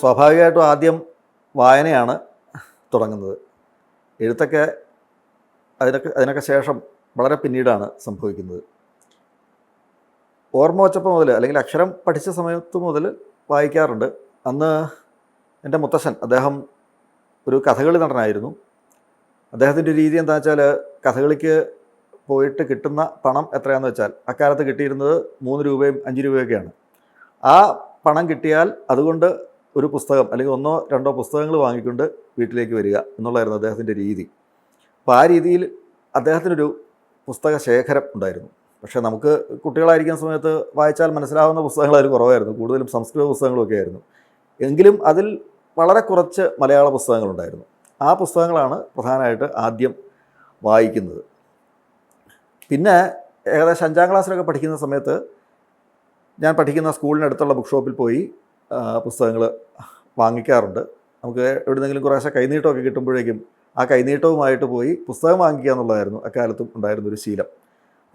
സ്വാഭാവികമായിട്ടും ആദ്യം വായനയാണ് തുടങ്ങുന്നത്. എഴുത്തൊക്കെ അതിനൊക്കെ അതിനൊക്കെ ശേഷം വളരെ പിന്നീടാണ് സംഭവിക്കുന്നത്. ഓർമ്മ വച്ചപ്പോൾ മുതൽ അല്ലെങ്കിൽ അക്ഷരം പഠിച്ച സമയത്ത് മുതൽ വായിക്കാറുണ്ട്. അന്ന് എന്റെ മുത്തശ്ശൻ അദ്ദേഹം ഒരു കഥകളി നടനായിരുന്നു. അദ്ദേഹത്തിന്റെ രീതി എന്താ വെച്ചാൽ കഥകളിക്ക് പോയിട്ട് കിട്ടുന്ന പണം എത്രയാണെന്ന് വെച്ചാൽ അക്കാലത്ത് കിട്ടിയിരുന്നത് മൂന്ന് രൂപയും അഞ്ച് രൂപയൊക്കെയാണ്. ആ പണം കിട്ടിയാൽ അതുകൊണ്ട് ഒരു പുസ്തകം അല്ലെങ്കിൽ ഒന്നോ രണ്ടോ പുസ്തകങ്ങൾ വാങ്ങിക്കൊണ്ട് വീട്ടിലേക്ക് വരിക എന്നുള്ളതായിരുന്നു അദ്ദേഹത്തിന്റെ രീതി. അപ്പോൾ ആ രീതിയിൽ അദ്ദേഹത്തിനൊരു പുസ്തക ശേഖരം ഉണ്ടായിരുന്നു. പക്ഷേ നമുക്ക് കുട്ടികളായിരിക്കുന്ന സമയത്ത് വായിച്ചാൽ മനസ്സിലാവുന്ന പുസ്തകങ്ങൾ അതിൽ കുറവായിരുന്നു. കൂടുതലും സംസ്കൃത പുസ്തകങ്ങളൊക്കെ ആയിരുന്നു. എങ്കിലും അതിൽ വളരെ കുറച്ച് മലയാള പുസ്തകങ്ങളുണ്ടായിരുന്നു. ആ പുസ്തകങ്ങളാണ് പ്രധാനമായിട്ട് ആദ്യം വായിക്കുന്നത്. പിന്നെ ഏകദേശം അഞ്ചാം ക്ലാസ്സിലൊക്കെ പഠിക്കുന്ന സമയത്ത് ഞാൻ പഠിക്കുന്ന സ്കൂളിനടുത്തുള്ള ബുക്ക് ഷോപ്പിൽ പോയി പുസ്തകങ്ങൾ വാങ്ങിക്കാറുണ്ട്. നമുക്ക് എവിടെന്നെങ്കിലും കുറേശ്ശെ കൈനീട്ടമൊക്കെ കിട്ടുമ്പോഴേക്കും ആ കൈനീട്ടവുമായിട്ട് പോയി പുസ്തകം വാങ്ങിക്കുക എന്നുള്ളതായിരുന്നു അക്കാലത്തും ഉണ്ടായിരുന്ന ഒരു ശീലം.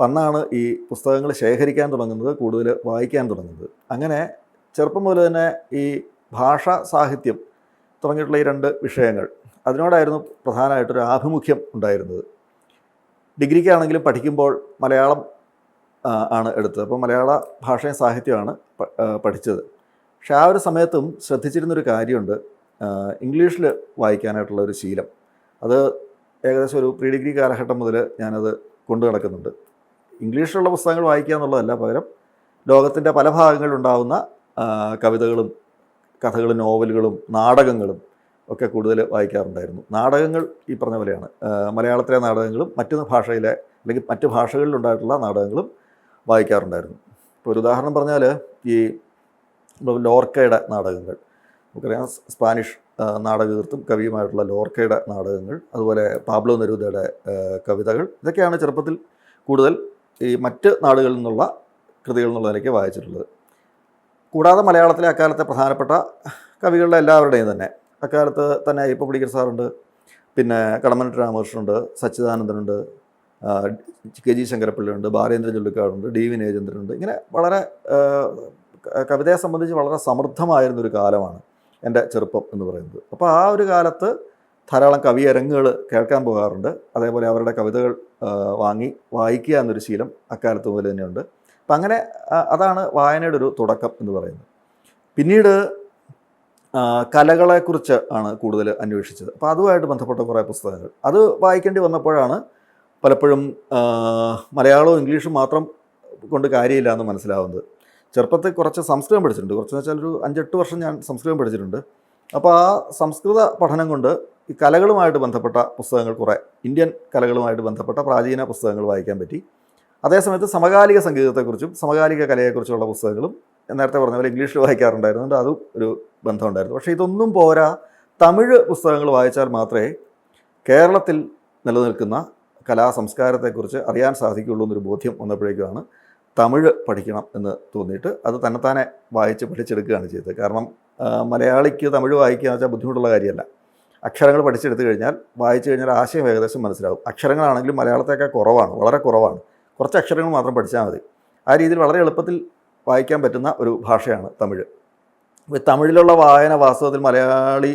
അന്നാണ് ഈ പുസ്തകങ്ങൾ ശേഖരിക്കാൻ തുടങ്ങുന്നത് കൂടുതൽ വായിക്കാൻ തുടങ്ങുന്നത്. അങ്ങനെ ചെറുപ്പം മുതൽ തന്നെ ഈ ഭാഷ സാഹിത്യം തുടങ്ങിയിട്ടുള്ള ഈ രണ്ട് വിഷയങ്ങൾ അതിനോടായിരുന്നു പ്രധാനമായിട്ടൊരു ആഭിമുഖ്യം ഉണ്ടായിരുന്നത്. ഡിഗ്രിക്കാണെങ്കിലും പഠിക്കുമ്പോൾ മലയാളം ആണ് എടുത്തത്. അപ്പോൾ മലയാള ഭാഷയും സാഹിത്യമാണ് പഠിച്ചത്. പക്ഷെ ആ ഒരു സമയത്തും ശ്രദ്ധിച്ചിരുന്നൊരു കാര്യമുണ്ട്. ഇംഗ്ലീഷിൽ വായിക്കാനായിട്ടുള്ള ഒരു ശീലം. അത് ഏകദേശം ഒരു പ്രീ ഡിഗ്രി കാലഘട്ടം മുതൽ ഞാനത് കൊണ്ടു നടക്കുന്നുണ്ട്. ഇംഗ്ലീഷിലുള്ള പുസ്തകങ്ങൾ വായിക്കുക എന്നുള്ളതല്ല പകരം ലോകത്തിന്റെ പല ഭാഗങ്ങളിലുണ്ടാകുന്ന ആ, കവിതകളും കഥകളും നോവലുകളും നാടകങ്ങളും ഒക്കെ കൂടുതൽ വായിക്കാറുണ്ടായിരുന്നു. നാടകങ്ങൾ ഈ പറഞ്ഞ പോലെയാണ്. മലയാളത്തിലെ നാടകങ്ങളും മറ്റു ഭാഷയിലെ അല്ലെങ്കിൽ മറ്റ് ഭാഷകളിലുണ്ടായിട്ടുള്ള നാടകങ്ങളും വായിക്കാറുണ്ടായിരുന്നു. ഇപ്പോൾ ഒരു ഉദാഹരണം പറഞ്ഞാൽ ഈ ലോർക്കയുടെ നാടകങ്ങൾ. നമുക്കറിയാം സ്പാനിഷ് നാടകകൃത്തും കവിയുമായിട്ടുള്ള ലോർക്കയുടെ നാടകങ്ങൾ അതുപോലെ പാബ്ലോ നെരൂദയുടെ കവിതകൾ. ഇതൊക്കെയാണ് ചെറുപ്പത്തിൽ കൂടുതൽ ഈ മറ്റ് നാടുകളിൽ നിന്നുള്ള കൃതികൾ എന്നുള്ള നിലയ്ക്ക് വായിച്ചിട്ടുള്ളത്. കൂടാതെ മലയാളത്തിലെ അക്കാലത്തെ പ്രധാനപ്പെട്ട കവികളുടെ എല്ലാവരുടെയും തന്നെ. അക്കാലത്ത് തന്നെ ഇപ്പോൾ പിടിക്കൽ സാറുണ്ട് പിന്നെ കടമനട്ട് രാമകൃഷ്ണനുണ്ട് സച്ചിദാനന്ദനുണ്ട് കെ ജി ശങ്കരപ്പിള്ളിയുണ്ട് ബാലേന്ദ്രൻ ചുള്ളിക്കാടുണ്ട് ഡി വി നേചന്ദ്രനുണ്ട് ഇങ്ങനെ വളരെ കവിതയെ സംബന്ധിച്ച് വളരെ സമൃദ്ധമായിരുന്നൊരു കാലമാണ് എന്റെ ചെറുപ്പം എന്ന് പറയുന്നത്. അപ്പോൾ ആ ഒരു കാലത്ത് ധാരാളം കവിയരങ്ങുകൾ കേൾക്കാൻ പോകാറുണ്ട്. അതേപോലെ അവരുടെ കവിതകൾ വാങ്ങി വായിക്കുക എന്നൊരു ശീലം അക്കാലത്ത് മുതൽ തന്നെയുണ്ട്. അപ്പം അങ്ങനെ അതാണ് വായനയുടെ ഒരു തുടക്കം എന്ന് പറയുന്നത്. പിന്നീട് കലകളെക്കുറിച്ച് ആണ് കൂടുതൽ അന്വേഷിച്ചത്. അപ്പോൾ അതുമായിട്ട് ബന്ധപ്പെട്ട കുറേ പുസ്തകങ്ങൾ. അത് വായിക്കേണ്ടി വന്നപ്പോഴാണ് പലപ്പോഴും മലയാളവും ഇംഗ്ലീഷും മാത്രം കൊണ്ട് കാര്യമില്ല എന്ന് മനസ്സിലാവുന്നത്. ചെറുപ്പത്തിൽ കുറച്ച് സംസ്കൃതം പഠിച്ചിട്ടുണ്ട്. കുറച്ചെന്ന് വെച്ചാൽ ഒരു അഞ്ചെട്ട് വർഷം ഞാൻ സംസ്കൃതം പഠിച്ചിട്ടുണ്ട്. അപ്പോൾ ആ സംസ്കൃത പഠനം കൊണ്ട് ഈ കലകളുമായിട്ട് ബന്ധപ്പെട്ട പുസ്തകങ്ങൾ കുറേ ഇന്ത്യൻ കലകളുമായിട്ട് ബന്ധപ്പെട്ട പ്രാചീന പുസ്തകങ്ങൾ വായിക്കാൻ പറ്റി. അതേസമയത്ത് സമകാലിക സംഗീതത്തെക്കുറിച്ചും സമകാലിക കലയെക്കുറിച്ചുള്ള പുസ്തകങ്ങളും നേരത്തെ പറഞ്ഞ പോലെ ഇംഗ്ലീഷിൽ വായിക്കാറുണ്ടായിരുന്നുണ്ട് അതും ഒരു ബന്ധമുണ്ടായിരുന്നു പക്ഷേ ഇതൊന്നും പോരാ. തമിഴ് പുസ്തകങ്ങൾ വായിച്ചാൽ മാത്രമേ കേരളത്തിൽ നിലനിൽക്കുന്ന കലാ സംസ്കാരത്തെക്കുറിച്ച് അറിയാൻ സാധിക്കുള്ളൂ എന്നൊരു ബോധ്യം വന്നപ്പോഴേക്കുമാണ് തമിഴ് പഠിക്കണം എന്ന് തോന്നിയിട്ട് അത് തന്നെത്താനെ വായിച്ച് പഠിച്ചെടുക്കുകയാണ് ചെയ്തത്. കാരണം മലയാളിക്ക് തമിഴ് വായിക്കുക എന്ന് വെച്ചാൽ ബുദ്ധിമുട്ടുള്ള കാര്യമല്ല. അക്ഷരങ്ങൾ പഠിച്ചെടുത്തു കഴിഞ്ഞാൽ വായിച്ചു കഴിഞ്ഞാൽ ആശയം ഏകദേശം മനസ്സിലാവും. അക്ഷരങ്ങളാണെങ്കിലും മലയാളത്തേക്കാൾ കുറവാണ് വളരെ കുറവാണ്. കുറച്ച് അക്ഷരങ്ങൾ മാത്രം പഠിച്ചാൽ മതി. ആ രീതിയിൽ വളരെ എളുപ്പത്തിൽ വായിക്കാൻ പറ്റുന്ന ഒരു ഭാഷയാണ് തമിഴ്. തമിഴിലുള്ള വായന വാസ്തവത്തിൽ മലയാളി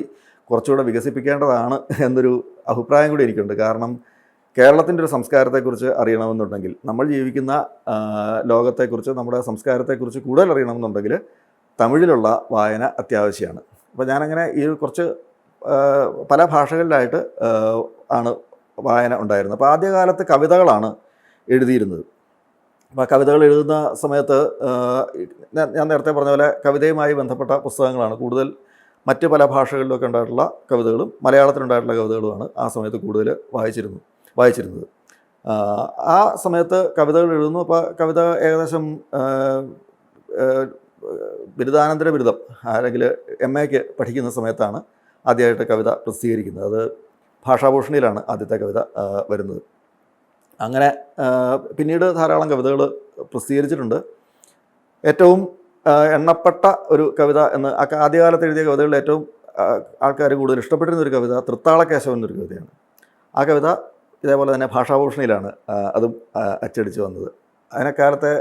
കുറച്ചുകൂടെ വികസിപ്പിക്കേണ്ടതാണ് എന്നൊരു അഭിപ്രായം കൂടി എനിക്കുണ്ട്. കാരണം കേരളത്തിന്റെ ഒരു സംസ്കാരത്തെക്കുറിച്ച് അറിയണമെന്നുണ്ടെങ്കിൽ നമ്മൾ ജീവിക്കുന്ന ലോകത്തെക്കുറിച്ച് നമ്മുടെ സംസ്കാരത്തെക്കുറിച്ച് കൂടുതൽ അറിയണമെന്നുണ്ടെങ്കിൽ തമിഴിലുള്ള വായന അത്യാവശ്യമാണ്. അപ്പോൾ ഞാനങ്ങനെ ഈ കുറച്ച് പല ഭാഷകളിലായിട്ട് ആണ് വായന ഉണ്ടായിരുന്നത്. അപ്പോൾ ആദ്യകാലത്ത് കവിതകളാണ് എഴുതിയിരുന്നത്. അപ്പോൾ കവിതകൾ എഴുതുന്ന സമയത്ത് ഞാൻ- നേരത്തെ പറഞ്ഞ പോലെ കവിതയുമായി ബന്ധപ്പെട്ട പുസ്തകങ്ങളാണ്. കൂടുതൽ മറ്റ് പല ഭാഷകളിലൊക്കെ ഉണ്ടായിട്ടുള്ള കവിതകളും മലയാളത്തിലുണ്ടായിട്ടുള്ള കവിതകളുമാണ് ആ സമയത്ത് കൂടുതൽ വായിച്ചിരുന്നു വായിച്ചിരുന്നത്. ആ, സമയത്ത് കവിതകൾ എഴുതുന്നു. അപ്പോൾ കവിത ഏകദേശം ബിരുദാനന്തര ബിരുദം അല്ലെങ്കിൽ എം എക്ക് പഠിക്കുന്ന സമയത്താണ് ആദ്യമായിട്ട് കവിത പ്രസിദ്ധീകരിക്കുന്നത്. അത് ഭാഷാഭൂഷണിയിലാണ് ആദ്യത്തെ കവിത വരുന്നത്. അങ്ങനെ പിന്നീട് ധാരാളം കവിതകൾ പ്രസിദ്ധീകരിച്ചിട്ടുണ്ട്. ഏറ്റവും എണ്ണപ്പെട്ട ഒരു കവിത എന്ന് ആദ്യകാലത്ത് എഴുതിയ കവിതകളിൽ ഏറ്റവും ആൾക്കാർ കൂടുതൽ ഇഷ്ടപ്പെട്ടിരുന്ന ഒരു കവിത തൃത്താളക്കേശവൻ എന്നൊരു കവിതയാണ്. ആ കവിത ഇതേപോലെ തന്നെ ഭാഷാഭൂഷണിയിലാണ് അതും അച്ചടിച്ചു വന്നത്. അതിനക്കാലത്തെ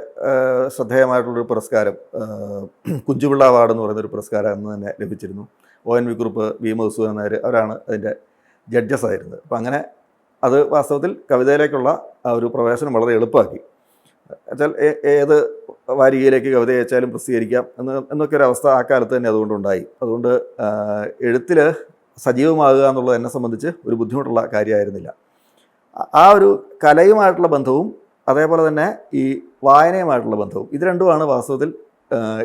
ശ്രദ്ധേയമായിട്ടുള്ളൊരു പുരസ്കാരം കുഞ്ചുപിള്ള അവാർഡ് എന്ന് പറയുന്നൊരു പുരസ്കാരം അന്ന് തന്നെ ലഭിച്ചിരുന്നു. O N V Kurup V Madhusudan Nair അവരാണ് അതിന്റെ ജഡ്ജസ് ആയിരുന്നത്. അപ്പം അങ്ങനെ അത് വാസ്തവത്തിൽ കവിതയിലേക്കുള്ള ആ ഒരു പ്രവേശനം വളരെ എളുപ്പമാക്കി. എന്നുവെച്ചാൽ ഏത് വാരികയിലേക്ക് കവിത അയച്ചാലും പ്രസിദ്ധീകരിക്കാം എന്ന് എന്നൊക്കെ ഒരു അവസ്ഥ ആ കാലത്ത് തന്നെ അതുകൊണ്ടുണ്ടായി അതുകൊണ്ട് എഴുത്തിൽ സജീവമാകുക എന്നുള്ളത് എന്നെ സംബന്ധിച്ച് ഒരു ബുദ്ധിമുട്ടുള്ള കാര്യമായിരുന്നില്ല. ആ- ഒരു കലയുമായിട്ടുള്ള ബന്ധവും അതേപോലെ തന്നെ ഈ വായനയുമായിട്ടുള്ള ബന്ധവും ഇത് രണ്ടുമാണ് വാസ്തവത്തിൽ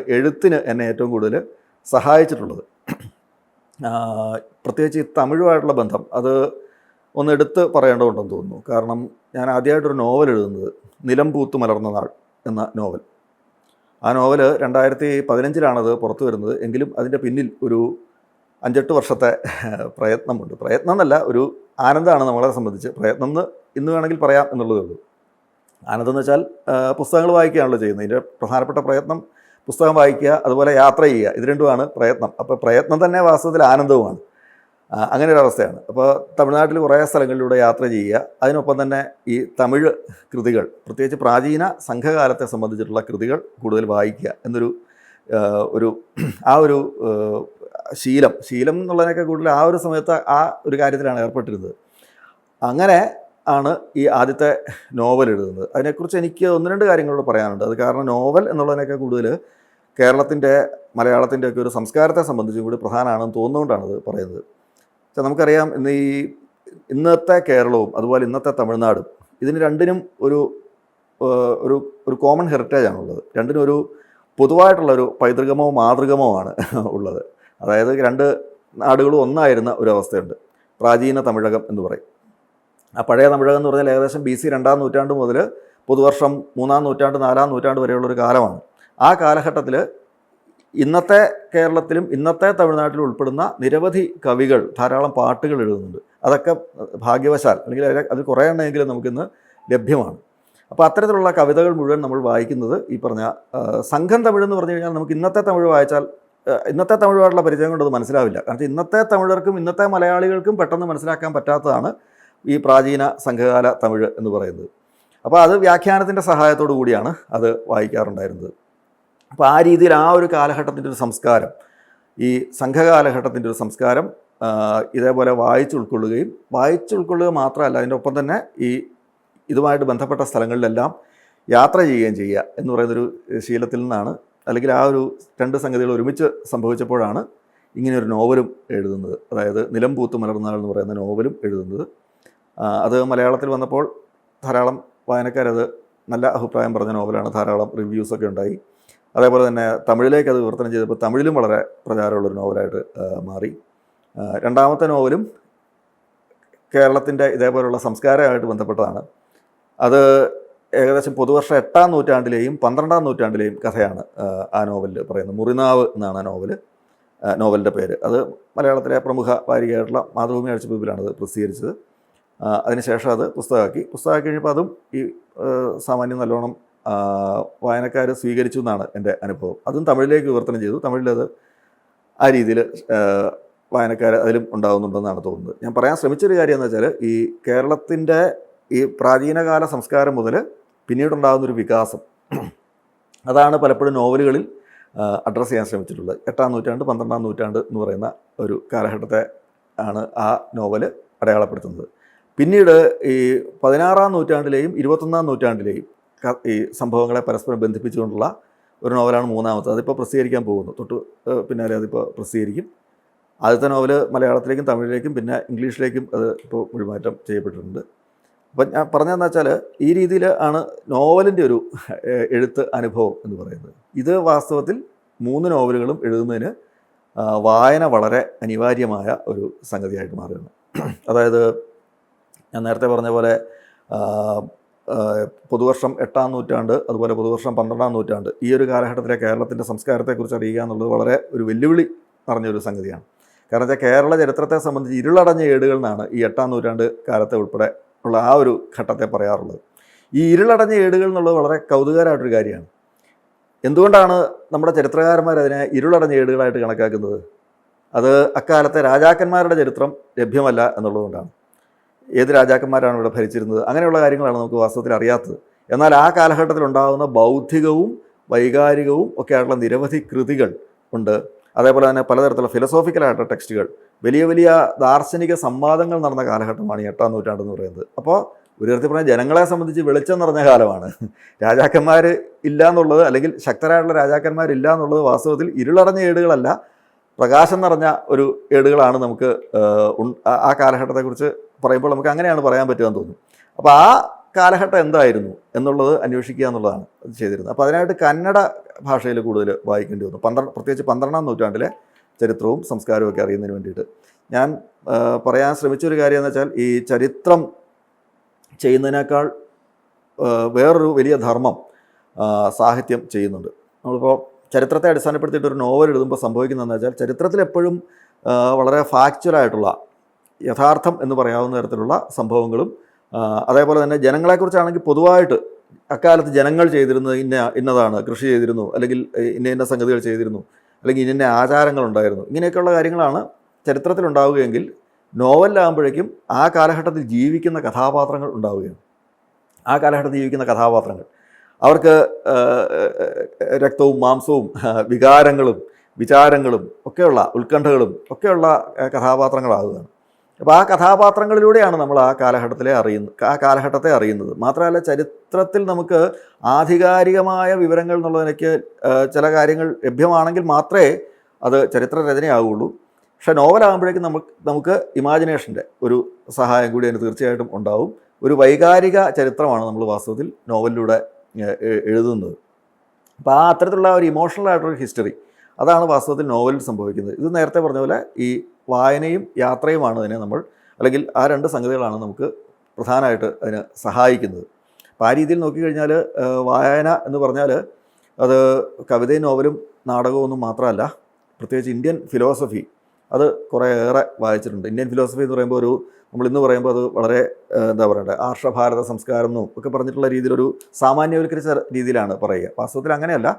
എഴുത്തിന് എന്നെ ഏറ്റവും കൂടുതൽ സഹായിച്ചിട്ടുള്ളത്. പ്രത്യേകിച്ച് ഈ തമിഴുമായിട്ടുള്ള ബന്ധം അത് ഒന്ന് എടുത്ത് പറയേണ്ടതുണ്ടെന്ന് തോന്നുന്നു. കാരണം ഞാൻ ആദ്യമായിട്ടൊരു നോവൽ എഴുതുന്നത് നിലം പൂത്തു മലർന്ന നാൾ എന്ന നോവൽ. ആ നോവൽ രണ്ടായിരത്തി പതിനഞ്ചിലാണത് പുറത്തു വരുന്നത്. എങ്കിലും അതിന്റെ പിന്നിൽ ഒരു അഞ്ചെട്ട് വർഷത്തെ പ്രയത്നമുണ്ട്. പ്രയത്നം എന്നല്ല ഒരു ആനന്ദമാണ് നമ്മളെ സംബന്ധിച്ച്. പ്രയത്നം എന്ന് ഇന്ന് വേണമെങ്കിൽ പറയാം എന്നുള്ളതേ ഉള്ളൂ. ആനന്ദം എന്ന് വെച്ചാൽ പുസ്തകങ്ങൾ വായിക്കുകയാണല്ലോ ചെയ്യുന്നത്. ഇതിന്റെ പ്രധാനപ്പെട്ട പ്രയത്നം പുസ്തകം വായിക്കുക അതുപോലെ യാത്ര ചെയ്യുക. ഇത് രണ്ടുമാണ് പ്രയത്നം. അപ്പോൾ പ്രയത്നം തന്നെ വാസ്തവത്തിൽ ആനന്ദവുമാണ്. അങ്ങനെ ഒരു അവസ്ഥയാണ്. അപ്പോൾ തമിഴ്നാട്ടിൽ കുറേ സ്ഥലങ്ങളിലൂടെ യാത്ര ചെയ്യുക. അതിനൊപ്പം തന്നെ ഈ തമിഴ് കൃതികൾ പ്രത്യേകിച്ച് പ്രാചീന സംഘകാലത്തെ സംബന്ധിച്ചിട്ടുള്ള കൃതികൾ കൂടുതൽ വായിക്കുക എന്നൊരു ഒരു ആ ഒരു ശീലം ശീലം എന്നുള്ളതിനൊക്കെ കൂടുതൽ ആ ഒരു സമയത്ത് ആ ഒരു കാര്യത്തിലാണ് ഏർപ്പെട്ടിരുന്നത്. അങ്ങനെ ആണ് ഈ ആദ്യത്തെ നോവൽ എഴുതുന്നത്. അതിനെക്കുറിച്ച് എനിക്ക് ഒന്ന് രണ്ട് കാര്യങ്ങളോട് പറയാനുണ്ട്. അത് കാരണം നോവൽ എന്നുള്ളതിനൊക്കെ കൂടുതൽ കേരളത്തിന്റെ മലയാളത്തിന്റെ ഒക്കെ ഒരു സംസ്കാരത്തെ സംബന്ധിച്ചും കൂടി പ്രധാനമാണെന്ന് തോന്നുന്നുകൊണ്ടാണ് പറയുന്നത്. പക്ഷേ നമുക്കറിയാം ഇന്ന് ഈ ഇന്നത്തെ കേരളവും അതുപോലെ ഇന്നത്തെ തമിഴ്നാടും ഇതിന് രണ്ടിനും ഒരു ഒരു ഒരു കോമൺ ഹെറിറ്റേജ് ആണുള്ളത് രണ്ടിനും ഒരു പൊതുവായിട്ടുള്ള ഒരു പൈതൃകമോ മാതൃകമോ ആണ് ഉള്ളത്. അതായത് രണ്ട് നാടുകളും ഒന്നായിരുന്ന ഒരു അവസ്ഥയുണ്ട്. പ്രാചീന തമിഴകം എന്ന് പറയും. ആ പഴയ തമിഴകം എന്ന് പറഞ്ഞാൽ ഏകദേശം ബി സി രണ്ടാം നൂറ്റാണ്ട് മുതൽ പുതുവർഷം മൂന്നാം നൂറ്റാണ്ട് നാലാം നൂറ്റാണ്ട് വരെയുള്ള ഒരു കാലമാണ്. ആ കാലഘട്ടത്തിൽ ഇന്നത്തെ കേരളത്തിലും ഇന്നത്തെ തമിഴ്നാട്ടിലും ഉൾപ്പെടുന്ന നിരവധി കവികൾ ധാരാളം പാട്ടുകൾ എഴുതുന്നുണ്ട്. അതൊക്കെ ഭാഗ്യവശാൽ അല്ലെങ്കിൽ അതിൽ അത് കുറേ എണ്ണമെങ്കിലും നമുക്കിന്ന് ലഭ്യമാണ്. അപ്പോൾ അത്തരത്തിലുള്ള കവിതകൾ മുഴുവൻ നമ്മൾ വായിക്കുന്നത് ഈ പറഞ്ഞ സംഘം തമിഴ് എന്ന് പറഞ്ഞു കഴിഞ്ഞാൽ നമുക്ക് ഇന്നത്തെ തമിഴ് വായിച്ചാൽ ഇന്നത്തെ തമിഴുമായിട്ടുള്ള പരിചയം കൊണ്ടത് മനസ്സിലാവില്ല. കാരണം ഇന്നത്തെ തമിഴർക്കും ഇന്നത്തെ മലയാളികൾക്കും പെട്ടെന്ന് മനസ്സിലാക്കാൻ പറ്റാത്തതാണ് ഈ പ്രാചീന സംഘകാല തമിഴ് എന്ന് പറയുന്നത്. അപ്പോൾ അത് വ്യാഖ്യാനത്തിന്റെ സഹായത്തോടു കൂടിയാണ് അത് വായിക്കാറുണ്ടായിരുന്നത്. അപ്പോൾ ആ രീതിയിൽ ആ ഒരു കാലഘട്ടത്തിന്റെ ഒരു സംസ്കാരം ഈ സംഘകാലഘട്ടത്തിന്റെ ഒരു സംസ്കാരം ഇതേപോലെ വായിച്ചുൾക്കൊള്ളുകയും വായിച്ചുൾക്കൊള്ളുക മാത്രമല്ല അതിന്റെ ഒപ്പം തന്നെ ഈ ഇതുമായിട്ട് ബന്ധപ്പെട്ട സ്ഥലങ്ങളിലെല്ലാം യാത്ര ചെയ്യുകയും ചെയ്യുക എന്ന് പറയുന്നൊരു ശീലത്തിൽ നിന്നാണ്. അല്ലെങ്കിൽ ആ ഒരു രണ്ട് സംഗതികൾ ഒരുമിച്ച് സംഭവിച്ചപ്പോഴാണ് ഇങ്ങനെ ഒരു നോവലും എഴുതുന്നത്. അതായത് നിലം പൂത്ത് മലർന്നാൾ എന്ന് പറയുന്ന നോവലും എഴുതുന്നത്. അത് മലയാളത്തിൽ വന്നപ്പോൾ ധാരാളം വായനക്കാരത് നല്ല അഭിപ്രായം പറഞ്ഞ നോവലാണ്. ധാരാളം റിവ്യൂസൊക്കെ ഉണ്ടായി. അതേപോലെ തന്നെ തമിഴിലേക്ക് അത് വിവർത്തനം ചെയ്തപ്പോൾ തമിഴിലും വളരെ പ്രചാരമുള്ളൊരു നോവലായിട്ട് മാറി. രണ്ടാമത്തെ നോവലും കേരളത്തിന്റെ ഇതേപോലുള്ള സംസ്കാരമായിട്ട് ബന്ധപ്പെട്ടതാണ്. അത് ഏകദേശം പൊതുവർഷം എട്ടാം നൂറ്റാണ്ടിലെയും പന്ത്രണ്ടാം നൂറ്റാണ്ടിലെയും കഥയാണ് ആ, നോവലിൽ പറയുന്നത്. മുറിനാവ് എന്നാണ് ആ നോവൽ നോവലിന്റെ പേര്. അത് മലയാളത്തിലെ പ്രമുഖ വാരികയായിട്ടുള്ള മാതൃഭൂമി ആഴ്ചപ്പതിപ്പിലാണ് അത് പ്രസിദ്ധീകരിച്ചത്. അതിനുശേഷം അത് പുസ്തകമാക്കി. പുസ്തകമാക്കി കഴിഞ്ഞപ്പോൾ അതും ഈ സാമാന്യം നല്ലോണം വായനക്കാർ സ്വീകരിച്ചു എന്നാണ് എന്റെ അനുഭവം. അതും തമിഴിലേക്ക് വിവർത്തനം ചെയ്തു. തമിഴിലത് ആ രീതിയിൽ വായനക്കാർ അതിലും ഉണ്ടാകുന്നുണ്ടെന്നാണ് തോന്നുന്നത്. ഞാൻ പറയാൻ ശ്രമിച്ചൊരു കാര്യം എന്ന് വെച്ചാൽ ഈ കേരളത്തിന്റെ ഈ പ്രാചീനകാല സംസ്കാരം മുതൽ പിന്നീടുണ്ടാകുന്നൊരു വികാസം. അതാണ് പലപ്പോഴും നോവലുകളിൽ അഡ്രസ്സ് ചെയ്യാൻ ശ്രമിച്ചിട്ടുള്ളത്. എട്ടാം നൂറ്റാണ്ട് പന്ത്രണ്ടാം നൂറ്റാണ്ട് എന്ന് പറയുന്ന ഒരു കാലഘട്ടത്തെ ആണ് ആ നോവൽ അടയാളപ്പെടുത്തുന്നത്. പിന്നീട് ഈ പതിനാറാം നൂറ്റാണ്ടിലെയും ഇരുപത്തൊന്നാം നൂറ്റാണ്ടിലെയും ഈ സംഭവങ്ങളെ പരസ്പരം ബന്ധിപ്പിച്ചുകൊണ്ടുള്ള ഒരു നോവലാണ് മൂന്നാമത്തെ. അതിപ്പോൾ പ്രസിദ്ധീകരിക്കാൻ പോകുന്നു. തൊട്ട് പിന്നാലെ അതിപ്പോൾ പ്രസിദ്ധീകരിക്കും. ആദ്യത്തെ നോവൽ മലയാളത്തിലേക്കും തമിഴിലേക്കും പിന്നെ ഇംഗ്ലീഷിലേക്കും അത് ഇപ്പോൾ മൊഴിമാറ്റം ചെയ്യപ്പെട്ടിട്ടുണ്ട്. അപ്പം ഞാൻ പറഞ്ഞതെന്ന് വെച്ചാൽ ഈ രീതിയിൽ ആണ് നോവലിന്റെ ഒരു എഴുത്ത് അനുഭവം എന്ന് പറയുന്നത്. ഇത് വാസ്തവത്തിൽ മൂന്ന് നോവലുകളും എഴുതുന്നതിന് വായന വളരെ അനിവാര്യമായ ഒരു സംഗതിയായിട്ട് മാറുകയാണ്. അതായത് ഞാൻ നേരത്തെ പറഞ്ഞ പോലെ പുതുവർഷം എട്ടാം നൂറ്റാണ്ട് അതുപോലെ പുതുവർഷം പന്ത്രണ്ടാം നൂറ്റാണ്ട് ഈ ഒരു കാലഘട്ടത്തിലെ കേരളത്തിന്റെ സംസ്കാരത്തെക്കുറിച്ച് അറിയുക എന്നുള്ളത് വളരെ ഒരു വെല്ലുവിളി നിറഞ്ഞൊരു സംഗതിയാണ്. കാരണം വെച്ചാൽ കേരള ചരിത്രത്തെ സംബന്ധിച്ച് ഇരുളടഞ്ഞ ഏടുകൾ എന്നാണ് ഈ എട്ടാം നൂറ്റാണ്ട് കാലത്തെ ഉൾപ്പെടെ ഉള്ള ആ ഒരു ഘട്ടത്തെ പറയാറുള്ളത്. ഈ ഇരുളടഞ്ഞ ഏടുകൾ എന്നുള്ളത് വളരെ കൗതുകകരമായിട്ടൊരു കാര്യമാണ്. എന്തുകൊണ്ടാണ് നമ്മുടെ ചരിത്രകാരന്മാർ അതിനെ ഇരുളടഞ്ഞ ഏടുകളായിട്ട് കണക്കാക്കുന്നത്? അത് അക്കാലത്തെ രാജാക്കന്മാരുടെ ചരിത്രം ലഭ്യമല്ല എന്നുള്ളതുകൊണ്ടാണ് ഏത് രാജാക്കന്മാരാണ് ഇവിടെ ഭരിച്ചിരുന്നത്? അങ്ങനെയുള്ള കാര്യങ്ങളാണ് നമുക്ക് വാസ്തവത്തിൽ അറിയാത്തത്. എന്നാൽ ആ കാലഘട്ടത്തിൽ ഉണ്ടാകുന്ന ബൗദ്ധികവും വൈകാരികവും ഒക്കെ ആയിട്ടുള്ള നിരവധി കൃതികൾ ഉണ്ട്. അതേപോലെ തന്നെ പലതരത്തിലുള്ള ഫിലോസോഫിക്കലായിട്ടുള്ള ടെക്സ്റ്റുകൾ വലിയ വലിയ ദാർശനിക സംവാദങ്ങൾ നടന്ന കാലഘട്ടമാണ് എട്ടാം നൂറ്റാണ്ടെന്ന് പറയുന്നത്. അപ്പോൾ ഒരു തരത്തിൽ പറഞ്ഞാൽ ജനങ്ങളെ സംബന്ധിച്ച് വെളിച്ചം നിറഞ്ഞ കാലമാണ്. രാജാക്കന്മാർ ഇല്ല എന്നുള്ളത് അല്ലെങ്കിൽ ശക്തരായിട്ടുള്ള രാജാക്കന്മാരില്ല എന്നുള്ളത് വാസ്തവത്തിൽ ഇരുളടഞ്ഞ ഏടുകളല്ല പ്രകാശം നിറഞ്ഞ ഒരു ഏടുകളാണ് നമുക്ക് ആ- കാലഘട്ടത്തെക്കുറിച്ച് പറയുമ്പോൾ നമുക്ക് അങ്ങനെയാണ് പറയാൻ പറ്റുമെന്ന് തോന്നുന്നു അപ്പോൾ ആ കാലഘട്ടം എന്തായിരുന്നു എന്നുള്ളത് അന്വേഷിക്കുക എന്നുള്ളതാണ് അത് ചെയ്തിരുന്നത്. അപ്പോൾ അതിനായിട്ട് കന്നഡ ഭാഷയിൽ കൂടുതൽ വായിക്കേണ്ടി വന്നു. പന്ത്രണ്ട് പ്രത്യേകിച്ച് പന്ത്രണ്ടാം നൂറ്റാണ്ടിലെ ചരിത്രവും സംസ്കാരവും ഒക്കെ അറിയുന്നതിന് വേണ്ടിയിട്ട്. ഞാൻ പറയാൻ ശ്രമിച്ചൊരു കാര്യം എന്ന് വെച്ചാൽ ഈ ചരിത്രം ചെയ്യുന്നതിനേക്കാൾ വേറൊരു വലിയ ധർമ്മം സാഹിത്യം ചെയ്യുന്നുണ്ട്. നമ്മളിപ്പോൾ ചരിത്രത്തെ അടിസ്ഥാനപ്പെടുത്തിയിട്ട് ഒരു നോവൽ എഴുതുമ്പോൾ സംഭവിക്കുന്നതെന്ന് വെച്ചാൽ ചരിത്രത്തിൽ എപ്പോഴും വളരെ ഫാക്ച്വലായിട്ടുള്ള യഥാർത്ഥം എന്ന് പറയാവുന്ന തരത്തിലുള്ള സംഭവങ്ങളും അതേപോലെ തന്നെ ജനങ്ങളെക്കുറിച്ചാണെങ്കിൽ പൊതുവായിട്ട് അക്കാലത്ത് ജനങ്ങൾ ചെയ്തിരുന്നത് ഇന്ന ഇന്നതാണ് കൃഷി ചെയ്തിരുന്നു അല്ലെങ്കിൽ ഇന്ന ഇന്ന സംഗതികൾ ചെയ്തിരുന്നു അല്ലെങ്കിൽ ഇന്ന ആചാരങ്ങളുണ്ടായിരുന്നു. ഇങ്ങനെയൊക്കെയുള്ള കാര്യങ്ങളാണ് ചരിത്രത്തിലുണ്ടാവുകയെങ്കിൽ നോവലിലാകുമ്പോഴേക്കും ആ കാലഘട്ടത്തിൽ ജീവിക്കുന്ന കഥാപാത്രങ്ങൾ ഉണ്ടാവുകയാണ്. ആ കാലഘട്ടത്തിൽ ജീവിക്കുന്ന കഥാപാത്രങ്ങൾ. അവർക്ക് രക്തവും മാംസവും വികാരങ്ങളും വിചാരങ്ങളും ഒക്കെയുള്ള ഉത്കണ്ഠകളും ഒക്കെയുള്ള കഥാപാത്രങ്ങളാകുകയാണ് അപ്പോൾ ആ കഥാപാത്രങ്ങളിലൂടെയാണ് നമ്മൾ ആ കാലഘട്ടത്തിലെ അറിയുന്നത് ആ കാലഘട്ടത്തെ അറിയുന്നത്. മാത്രമല്ല ചരിത്രത്തിൽ നമുക്ക് ആധികാരികമായ വിവരങ്ങൾ എന്നുള്ളതിനേക്ക് ചില കാര്യങ്ങൾ ലഭ്യമാണെങ്കിൽ മാത്രമേ അത് ചരിത്ര രചനയാവുള്ളൂ. പക്ഷെ നോവലാകുമ്പോഴേക്കും നമുക്ക് നമുക്ക് ഇമാജിനേഷന്റെ ഒരു സഹായം കൂടി അതിന് തീർച്ചയായിട്ടും ഉണ്ടാവും. ഒരു വൈകാരിക ചരിത്രമാണ് നമ്മൾ വാസ്തവത്തിൽ നോവലിലൂടെ എഴുതുന്നത്. അപ്പോൾ ആ അത്തരത്തിലുള്ള ഒരു ഇമോഷണൽ ആയിട്ടൊരു ഹിസ്റ്ററി അതാണ് വാസ്തവത്തിൽ നോവലിൽ സംഭവിക്കുന്നത്. ഇത് നേരത്തെ പറഞ്ഞ പോലെ ഈ വായനയും യാത്രയുമാണ് അതിനെ നമ്മൾ അല്ലെങ്കിൽ ആ രണ്ട് സംഗതികളാണ് നമുക്ക് പ്രധാനമായിട്ട് അതിന് സഹായിക്കുന്നത്. അപ്പോൾ ആ രീതിയിൽ നോക്കിക്കഴിഞ്ഞാൽ വായന എന്ന് പറഞ്ഞാൽ അത് കവിതയും നോവലും നാടകവും ഒന്നും മാത്രമല്ല. പ്രത്യേകിച്ച് ഇന്ത്യൻ ഫിലോസഫി അത് കുറേ ഏറെ വായിച്ചിട്ടുണ്ട്. ഇന്ത്യൻ ഫിലോസഫി എന്ന് പറയുമ്പോൾ ഒരു നമ്മൾ ഇന്ന് പറയുമ്പോൾ അത് വളരെ എന്താ പറയണ്ടേ ആർഷഭാരത സംസ്കാരം എന്നും ഒക്കെ പറഞ്ഞിട്ടുള്ള രീതിയിലൊരു സാമാന്യവൽക്കരിച്ച രീതിയിലാണ് പറയുക. വാസ്തവത്തിൽ അങ്ങനെയല്ല.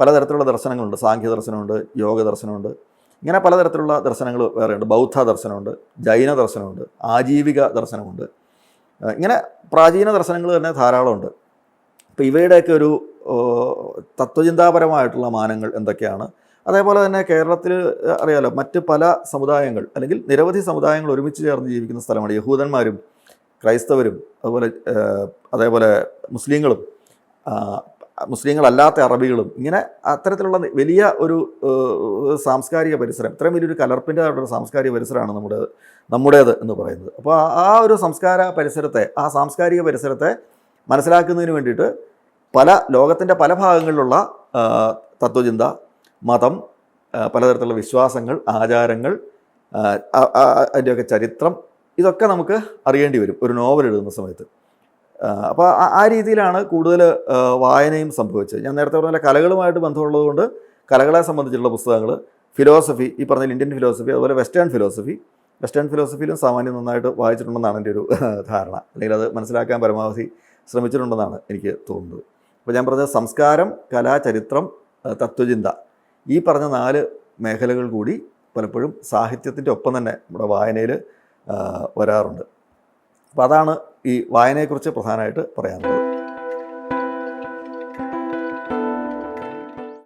പലതരത്തിലുള്ള ദർശനങ്ങളുണ്ട്. സാഖ്യ ദർശനമുണ്ട് യോഗ ദർശനമുണ്ട്. ഇങ്ങനെ പലതരത്തിലുള്ള ദർശനങ്ങൾ വേറെയുണ്ട്. ബൗദ്ധ ദർശനമുണ്ട് ജൈന ദർശനമുണ്ട് ആജീവിക ദർശനമുണ്ട്. ഇങ്ങനെ പ്രാചീന ദർശനങ്ങൾ തന്നെ ധാരാളമുണ്ട്. അപ്പോൾ ഇവയുടെയൊക്കെ ഒരു തത്വചിന്താപരമായിട്ടുള്ള മാനങ്ങൾ എന്തൊക്കെയാണ്? അതേപോലെ തന്നെ കേരളത്തിൽ അറിയാലോ മറ്റ് പല സമുദായങ്ങൾ അല്ലെങ്കിൽ നിരവധി സമുദായങ്ങൾ ഒരുമിച്ച് ചേർന്ന് ജീവിക്കുന്ന സ്ഥലമാണ് യഹൂദന്മാരും ക്രൈസ്തവരും അതുപോലെ അതേപോലെ മുസ്ലിങ്ങളും മുസ്ലിങ്ങളല്ലാത്ത അറബികളും ഇങ്ങനെ അത്തരത്തിലുള്ള വലിയ ഒരു സാംസ്കാരിക പരിസരം ഇത്രയും വലിയൊരു കലർപ്പിന്റെതായിട്ടൊരു സാംസ്കാരിക പരിസരമാണ് നമ്മുടെ നമ്മുടേത് എന്ന് പറയുന്നത്. അപ്പോൾ ആ- ഒരു സംസ്കാര പരിസരത്തെ ആ സാംസ്കാരിക പരിസരത്തെ മനസ്സിലാക്കുന്നതിന് വേണ്ടിയിട്ട് പല ലോകത്തിന്റെ പല ഭാഗങ്ങളിലുള്ള തത്വചിന്ത മതം പലതരത്തിലുള്ള വിശ്വാസങ്ങൾ ആചാരങ്ങൾ അതിന്റെയൊക്കെ ചരിത്രം ഇതൊക്കെ നമുക്ക് അറിയേണ്ടി വരും ഒരു നോവൽ എഴുതുന്ന സമയത്ത്. അപ്പോൾ ആ രീതിയിലാണ് കൂടുതൽ വായനയും സംഭവിച്ചത്. ഞാൻ നേരത്തെ പറഞ്ഞ കലകളുമായിട്ട് ബന്ധമുള്ളതുകൊണ്ട് കലകളെ സംബന്ധിച്ചുള്ള പുസ്തകങ്ങൾ ഫിലോസഫി ഈ പറഞ്ഞ ഇന്ത്യൻ ഫിലോസഫി അതുപോലെ വെസ്റ്റേൺ ഫിലോസഫി വെസ്റ്റേൺ ഫിലോസഫിയിലും സാമാന്യം നന്നായിട്ട് വായിച്ചിട്ടുണ്ടെന്നാണ് എന്റെ ഒരു ധാരണ. അല്ലെങ്കിൽ അത് മനസ്സിലാക്കാൻ പരമാവധി ശ്രമിച്ചിട്ടുണ്ടെന്നാണ് എനിക്ക് തോന്നുന്നത്. അപ്പോൾ ഞാൻ പറഞ്ഞ സംസ്കാരം കലാ ചരിത്രം തത്വചിന്ത ഈ പറഞ്ഞ നാല് മേഖലകൾ കൂടി പലപ്പോഴും സാഹിത്യത്തിന്റെ ഒപ്പം തന്നെ നമ്മുടെ വായനയിൽ വരാറുണ്ട്. അപ്പോൾ അതാണ് ഈ വായനയെക്കുറിച്ച് പ്രധാനമായിട്ട് പറയാനുള്ളത്.